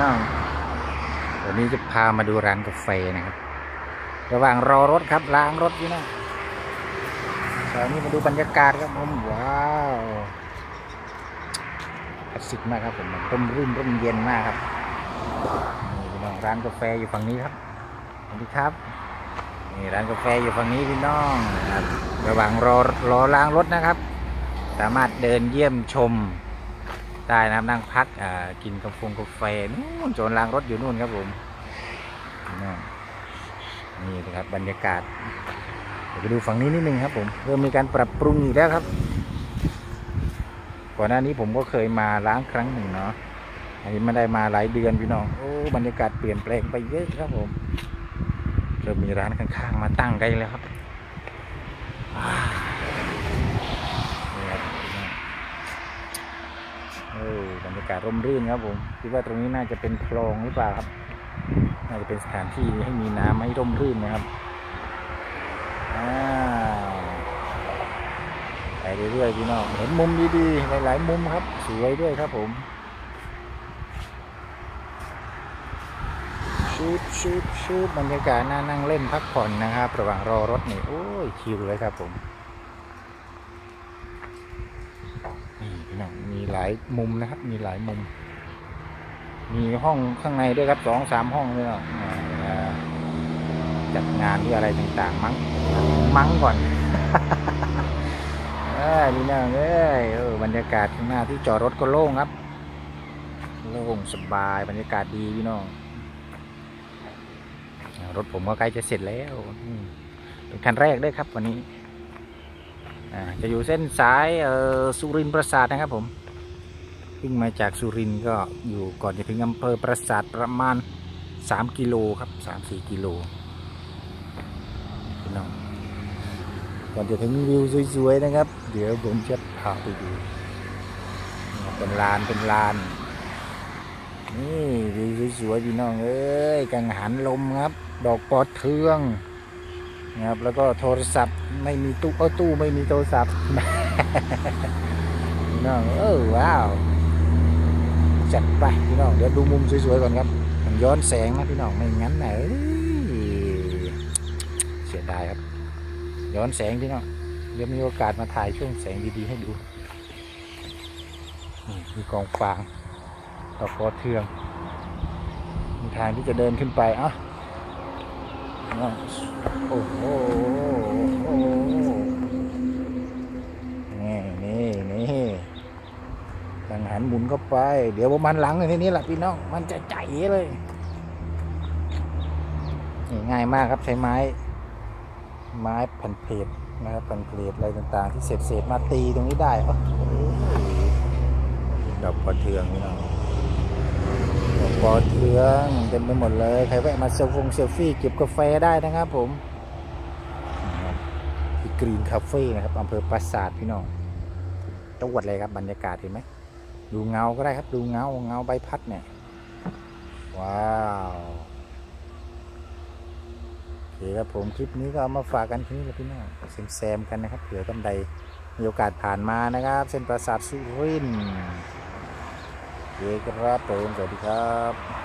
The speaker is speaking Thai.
น้องวันนี้จะพามาดูร้านกาแฟนะครับ ระหว่างรอรถครับล้างรถอยู่นะตอนนี้มาดูบรรยากาศครับผมว้าวคลาสสิกมากครับผมร่มรื่นร่มเย็นมากครับพี่น้องร้านกาแฟอยู่ฝั่งนี้ครับสวัสดีครับนี่ร้านกาแฟอยู่ฝั่งนี้พี่น้องนะครับ ระหว่างรอรอล้างรถนะครับ สามารถเดินเยี่ยมชม ได้นะครับนั่งพักอ่ากินกาแฟกาแฟนู่นโจนล้างรถอยู่นู่นครับผมนี่นี่นะครับบรรยากาศเดี๋ยวไปดูฝั่งนี้นิดนึงครับผมเริ่มมีการปรับปรุงอีกแล้วครับก่อนหน้านี้ผมก็เคยมาล้างครั้งหนึ่งเนาะอันนี้ไม่ได้มาหลายเดือนพี่น้องโอ้บรรยากาศเปลี่ยนแปลงไปเยอะครับผมเริ่มมีร้านข้างๆมาตั้งใกล้แล้วครับอ่า นี่ครับเออบรรยากาศร่มรื่นครับผมคิดว่าตรงนี้น่าจะเป็นคลองหรือเปล่าครับ น่าจะเป็นสถานที่ให้มีน้ำให้ร่มรื่นนะครับอ่าไปเรื่อยๆพี่น้องเห็นมุมดีๆหลายๆมุมครับ สวยด้วยครับผมชุบชุบชุบบรรยากาศน่านั่งเล่นพักผ่อนนะครับ ระหว่างรอรถนี่โอ้ยชิลเลยครับผม นี่พี่น้องมีหลายมุมนะครับ มีหลายมุม มีห้องข้างในด้วยครับสองสามห้องเลยเนาะอ่าจัดงานที่อะไรต่างๆ มั้งมั้งก่อนเอ้ยพี่น้องเอ้ยเออบรรยากาศข้างหน้าที่จอดรถก็โล่งครับโล่งสบายบรรยากาศดีพี่น้องรถผมก็ใกล้จะเสร็จแล้วเป็นคันแรกด้วยครับวันนี้ จะอยู่เส้นสายสุรินทร์ปราสาทนะครับผมวิ่งมาจากสุรินทร์ก็อยู่ก่อนจะถึงอำเภอปราสาทประมาณ 3 กิโลครับ 3-4 กิโลพี่น้องก่อนจะถึงวิวสวยๆนะครับ เดี๋ยวผมจะพาไปดูเป็นลานเป็นลานนี่วิวสวยๆพี่น้องเอ้ยกังหันลมครับ ดอกปอเทือง นะครับแล้วก็โทรศัพท์ไม่มีตู้เออตู้ไม่มีโทรศัพท์พี่น้องเออว้าวจัดไปพี่น้องเดี๋ยวดูมุมสวยๆก่อนครับมันย้อนแสงนะพี่น้องไม่งั้นนะเอ้ยเสียดายครับ ย้อนแสงพี่น้องเดี๋ยวมีโอกาสมาถ่ายช่วงแสงดีๆให้ดูนี่มีกองฟางดอกอเทืองมีทางที่จะเดินขึ้นไปอะ โอ้โหนี่นี่นี่กังหันหมุนเข้าไป เดี๋ยวมันหลังในนี้แหละพี่น้อง มันจะใจเลยนี่ง่ายมากครับใช้ไม้ ไม้แผ่นเพลทนะครับแผ่นเพลทอะไรต่างๆ ที่เศษเศษมาตีตรงนี้ได้ดอกปอเทืองพี่น้อง ปอเทืองเต็มไปหมดเลย ใครแวะมาเซลฟงเซลฟี่เก็บกาแฟได้นะครับผมที่กรีนคาเฟ่นะครับอำเภอปราสาทพี่น้องจังหวัดอะไรครับบรรยากาศเห็นไหมดูเงาก็ได้ครับ ดูเงาเงาใบพัดเนี่ย ว้าวโอเคครับผมคลิปนี้ก็เอามาฝากกันที่นี่แหละพี่น้องแซมๆกันนะครับเผื่อท่านใดมีโอกาสผ่านมานะครับ เส้นปราสาทสุรินทร์ โอเคครับผมสวัสดีครับ